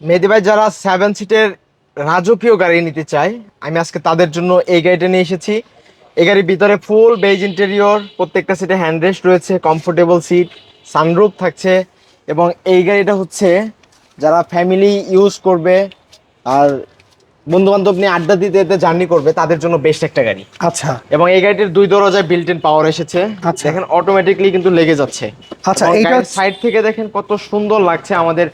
মেহেদি ভাই যারা সেভেন সিটের রাজকীয় গাড়ি নিতে চায় আমি আজকে তাদের জন্য এই গাড়িটা নিয়ে এসেছি। এই গাড়ির ভিতরে ফুল বেজ ইন্টেরিয়র প্রত্যেকটা সিটে হ্যান্ডরেস্ট রয়েছে কমফোর্টেবল সিট সানরুফ থাকছে এবং এই গাড়িটা হচ্ছে যারা ফ্যামিলি ইউজ করবে আর বন্ধু বান্ধব নিয়ে আড্ডা দিতে দিতে জার্নি করবে তাদের জন্য বেস্ট একটা গাড়ি। আচ্ছা। এবং এই গাড়িটির দুই দরজায় বিল্ট ইন পাওয়ার এসেছে। আচ্ছা। দেখেন অটোমেটিকলি কিন্তু লেগে যাচ্ছে। আচ্ছা, এইটা- সাইড থেকে দেখেন কত সুন্দর লাগছে আমাদের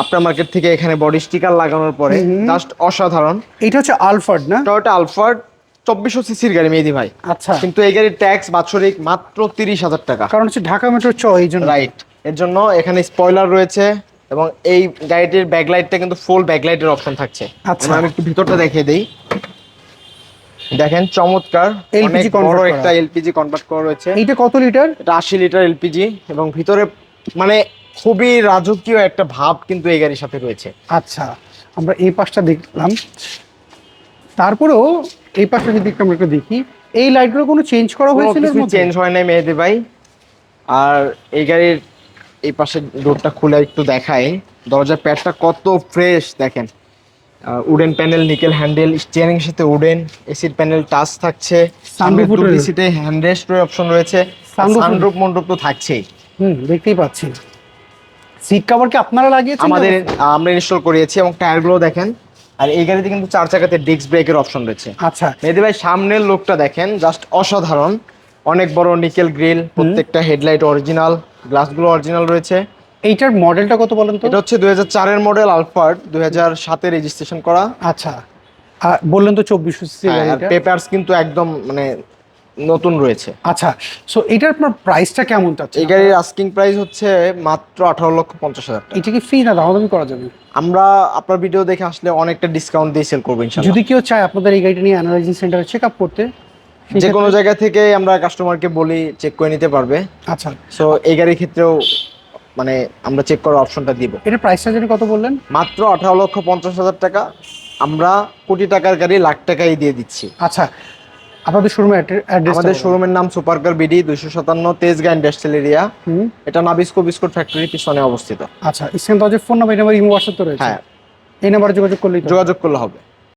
আফটার মার্কেট থেকে এখানে বডি স্টিকার লাগানোর পরে জাস্ট অসাধারণ। এটা হচ্ছে আলফার্ড না? টয়োটা আলফার্ড চব্বিশশো সিসির গাড়ি মেহেদি ভাই। আচ্ছা। কিন্তু এই গাড়ির ট্যাক্স বাৎসরিক মাত্র তিরিশ হাজার টাকা। কারণ হচ্ছে ঢাকা মেট্রো চ এই জন্য। রাইট এর জন্য এখানে স্পয়লার রয়েছে এবং এই গাড়িটির ব্যাকলাইটটা কিন্তু ফুল ব্যাকলাইটের অপশন থাকছে। আচ্ছা। আমি একটু ভিতরটা দেখিয়ে দিই। দেখেন চমৎকার। অনেক বড় একটা এলপিজি কনভার্ট করা রয়েছে। এইটা কত লিটার এটা আশি লিটার এলপিজি এবং ভিতরে মানে খুবই রাজকীয় একটা ভাব কিন্তু এই গাড়ির সাথে রয়েছে। আচ্ছা আমরা এই পাশটা দেখলাম। তারপরেও এই পাশটা যদি আমরা একটু দেখি এই লাইটগুলো কোনো চেঞ্জ করা হয়েছিল কিছু চেঞ্জ হয় নাই মেহেদি ভাই। আর এই গাড়ির এই পাশে ডোরটা খুলে একটু দেখায় দরজার প্যাডটা কত ফ্রেশ দেখেন। Wooden panel nickel handle steering এর সাথে উডেন এসির প্যানেল টাচ থাকছে। দুটি সিটে হ্যান্ডরেস্টের অপশন রয়েছে। সানরুফ মন্ডপ তো থাকছেই। হুম দেখতেই পাচ্ছি। সিট কভার কি আপনারা লাগিয়েছেন? আমাদের আমরা ইনস্টল করিয়েছি এবং টায়ারগুলো দেখেন। আর এই গাড়িতে কিন্তু চার চাকাতে ডিস্ক ব্রেকের অপশন রয়েছে। আচ্ছা। মেহেদি ভাই সামনের লোকটা দেখেন জাস্ট অসাধারণ। অনেক বড় নিকেল গ্রিল প্রত্যেকটা হেডলাইট অরিজিনাল গ্লাসগুলো অরিজিনাল রয়েছে। এইটার মডেলটা কত বলেন তো? এটা হচ্ছে দুই হাজার চারের মডেল আলফার্ড দুই হাজার সাতে রেজিস্ট্রেশন করা। আচ্ছা। আর বললেন তো চব্বিশশো সিসি হ্যাঁ, পেপারস কিন্তু একদম মানে নতুন রয়েছে। আচ্ছা সো এটার আপনার প্রাইসটা কেমন চাচ্ছে এই গাড়ির আস্কিং প্রাইস হচ্ছে মাত্র আঠারো লক্ষ পঞ্চাশ হাজার টাকা। এটা কি ফ্রি না দামাদামি করা যাবে? আমরা আপনার ভিডিও দেখে আসলে অনেকটা ডিসকাউন্ট দিয়ে সেল করব ইনশাল্লাহ। যদি কেউ চায় আপনাদের এই গাড়িটা নিয়ে অ্যানালাইজিং সেন্টারে চেক আপ করতে যে কোনো জায়গা থেকে আমরা কাস্টমারকে বলি চেক করে নিতে পারবে। আচ্ছা। সো এই গাড়ির ক্ষেত্রেও মানে আমরা চেক করার অপশনটা দিব। এটা প্রাইসটা জানি কত বললেন? মাত্র আঠারো লক্ষ পঞ্চাশ হাজার টাকা। আমরা কোটি টাকার গাড়ি লাখ টাকাই দিয়ে দিচ্ছি। আচ্ছা আপনাদের শোরুমের অ্যাড্রেস আমাদের শোরুমের নাম সুপারকার বিডি দুইশো সাতান্ন তেজগা ইন্ডাস্ট্রিয়াল এরিয়া হুম। এটা নাবিস্কো বিস্কুট ফ্যাক্টরির পিছনে অবস্থিত। আচ্ছা তো ফোন নাম্বার এই নাম্বার ইমো হোয়াটসঅ্যাপ তো রয়েছে। হ্যাঁ। এই নাম্বারে যোগাযোগ করলে যোগাযোগ করলে হবে।